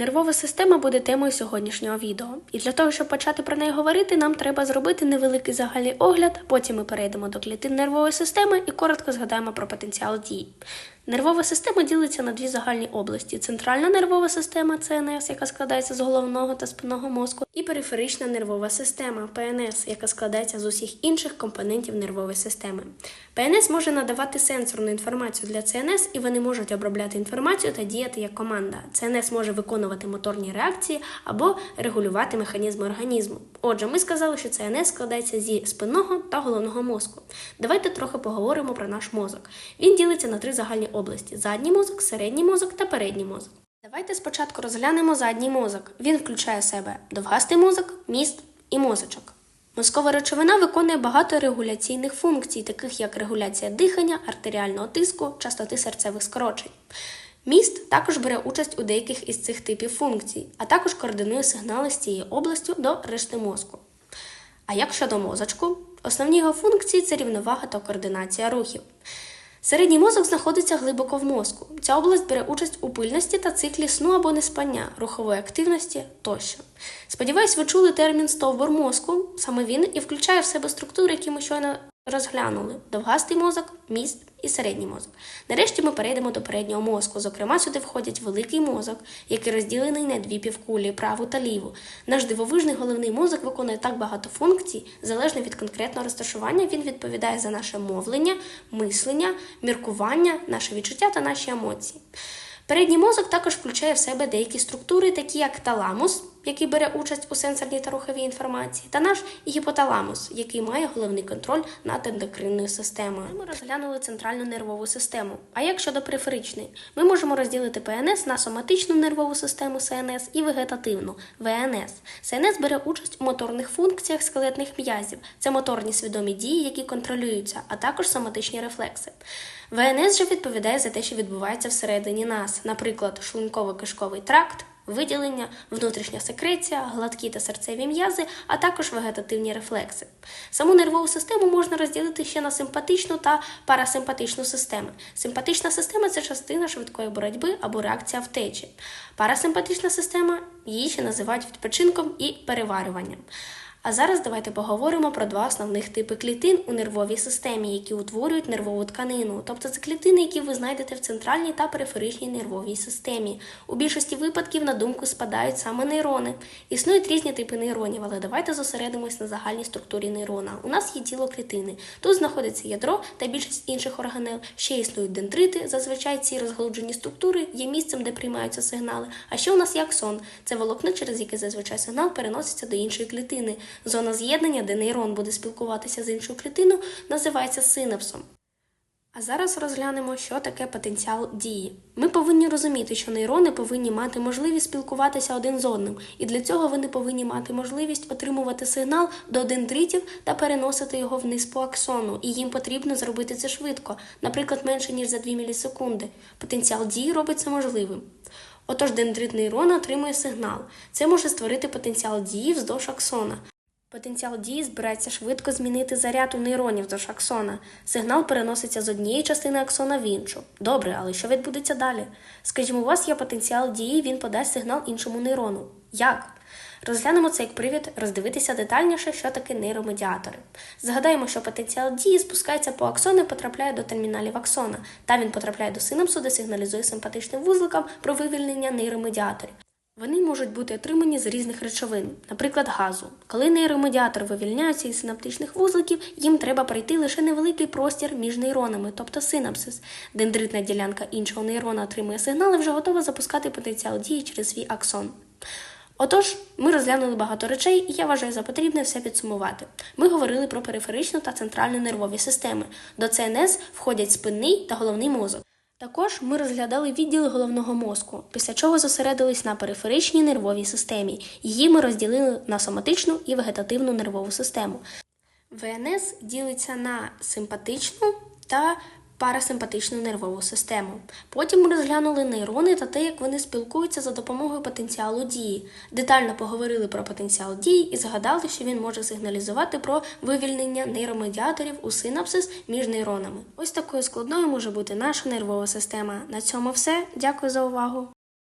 Нервова система буде темою сьогоднішнього відео, і для того, щоб почати про неї говорити, нам треба зробити невеликий загальний огляд. Потім ми перейдемо до клітин нервової системи і коротко згадаємо про потенціал дій. Нервова система ділиться на дві загальні області: центральна нервова система ЦНС, яка складається з головного та спинного мозку, і периферична нервова система ПНС, яка складається з усіх інших компонентів нервової системи. ПНС може надавати сенсорну інформацію для ЦНС, і вони можуть обробляти інформацію та діяти як команда. ЦНС може виконувати моторні реакції або регулювати механізми організму. Отже, ми сказали, що ЦНС складається зі спинного та головного мозку. Давайте трохи поговоримо про наш мозок. Він ділиться на три загальні області: задній мозок, середній мозок та передній мозок. Давайте спочатку розглянемо задній мозок. Він включає в себе довгастий мозок, міст і мозочок. Мозкова речовина виконує багато регуляційних функцій, таких як регуляція дихання, артеріального тиску, частоти серцевих скорочень. Міст також бере участь у деяких із цих типів функцій, а також координує сигнали з цієї області до решти мозку. А як щодо мозочку, основні його функції це рівновага та координація рухів. Середній мозок знаходиться глибоко в мозку. Ця область бере участь у пильності та циклі сну або неспання, рухової активності тощо. Сподіваюсь, ви чули термін стовбур мозку. Саме він і включає в себе структури, які ми щойно розглянули: довгастий мозок, міст і середній мозок. Нарешті ми перейдемо до переднього мозку. Зокрема, сюди входять великий мозок, який розділений на дві півкулі праву та ліву. Наш дивовижний головний мозок виконує так багато функцій, залежно від конкретного розташування, він відповідає за наше мовлення, мислення, міркування, наше відчуття та наші емоції. Передній мозок також включає в себе деякі структури, такі як таламус, який бере участь у сенсорній та руховій інформації, та наш гіпоталамус, який має головний контроль над ендокринною системою. Ми розглянули центральну нервову систему. А як щодо периферичної, ми можемо розділити ПНС на соматичну нервову систему СНС і вегетативну ВНС. СНС бере участь у моторних функціях скелетних м'язів. Це моторні свідомі дії, які контролюються, а також соматичні рефлекси. ВНС же відповідає за те, що відбувається всередині нас, наприклад, шлунково-кишковий тракт, виділення, внутрішня секреція, гладкі та серцеві м'язи, а також вегетативні рефлекси. Саму нервову систему можна розділити ще на симпатичну та парасимпатичну системи. Симпатична система це частина швидкої боротьби або реакція втечі. Парасимпатична система її ще називають відпочинком і переварюванням. А зараз давайте поговоримо про два основних типи клітин у нервовій системі, які утворюють нервову тканину. Тобто це клітини, які ви знайдете в центральній та периферичній нервовій системі. У більшості випадків на думку спадають саме нейрони. Існують різні типи нейронів, але давайте зосередимось на загальній структурі нейрона. У нас є тіло клітини. Тут знаходиться ядро та більшість інших органел. Ще існують дендрити. Зазвичай ці розгалуджені структури є місцем, де приймаються сигнали. А ще у нас є аксон. Це волокно, через яке зазвичай сигнал переноситься до іншої клітини. Зона з'єднання, де нейрон буде спілкуватися з іншою клітиною, називається синапсом. А зараз розглянемо, що таке потенціал дії. Ми повинні розуміти, що нейрони повинні мати можливість спілкуватися один з одним, і для цього вони повинні мати можливість отримувати сигнал до дендритів та переносити його вниз по аксону, і їм потрібно зробити це швидко, наприклад, менше ніж за 2 мілісекунди. Потенціал дії робить це можливим. Отож, дендрит нейрона отримує сигнал. Це може створити потенціал дії вздовж аксона. Потенціал дії збирається швидко змінити заряд у нейронів до аксона. Сигнал переноситься з однієї частини аксона в іншу. Добре, але що відбудеться далі? Скажімо, у вас є потенціал дії, він подасть сигнал іншому нейрону. Як? Розглянемо це як привід роздивитися детальніше, що таке нейромедіатори. Згадаємо, що потенціал дії спускається по аксону і потрапляє до терміналів аксона, та він потрапляє до синапсу, де сигналізує симпатичним вузликам про вивільнення нейромедіаторів. Вони можуть бути отримані з різних речовин, наприклад, газу. Коли нейромедіатор вивільняється із синаптичних вузликів, їм треба пройти лише невеликий простір між нейронами, тобто синапсис. Дендритна ділянка іншого нейрона отримує сигнал і вже готова запускати потенціал дії через свій аксон. Отож, ми розглянули багато речей, і я вважаю за потрібне все підсумувати. Ми говорили про периферичну та центральну нервові системи. До ЦНС входять спинний та головний мозок. Також ми розглядали відділи головного мозку, після чого зосередились на периферичній нервовій системі. Її ми розділили на соматичну і вегетативну нервову систему. ВНС ділиться на симпатичну та парасимпатичну нервову систему. Потім ми розглянули нейрони та те, як вони спілкуються за допомогою потенціалу дії. Детально поговорили про потенціал дії і згадали, що він може сигналізувати про вивільнення нейромедіаторів у синапсис між нейронами. Ось такою складною може бути наша нервова система. На цьому все. Дякую за увагу.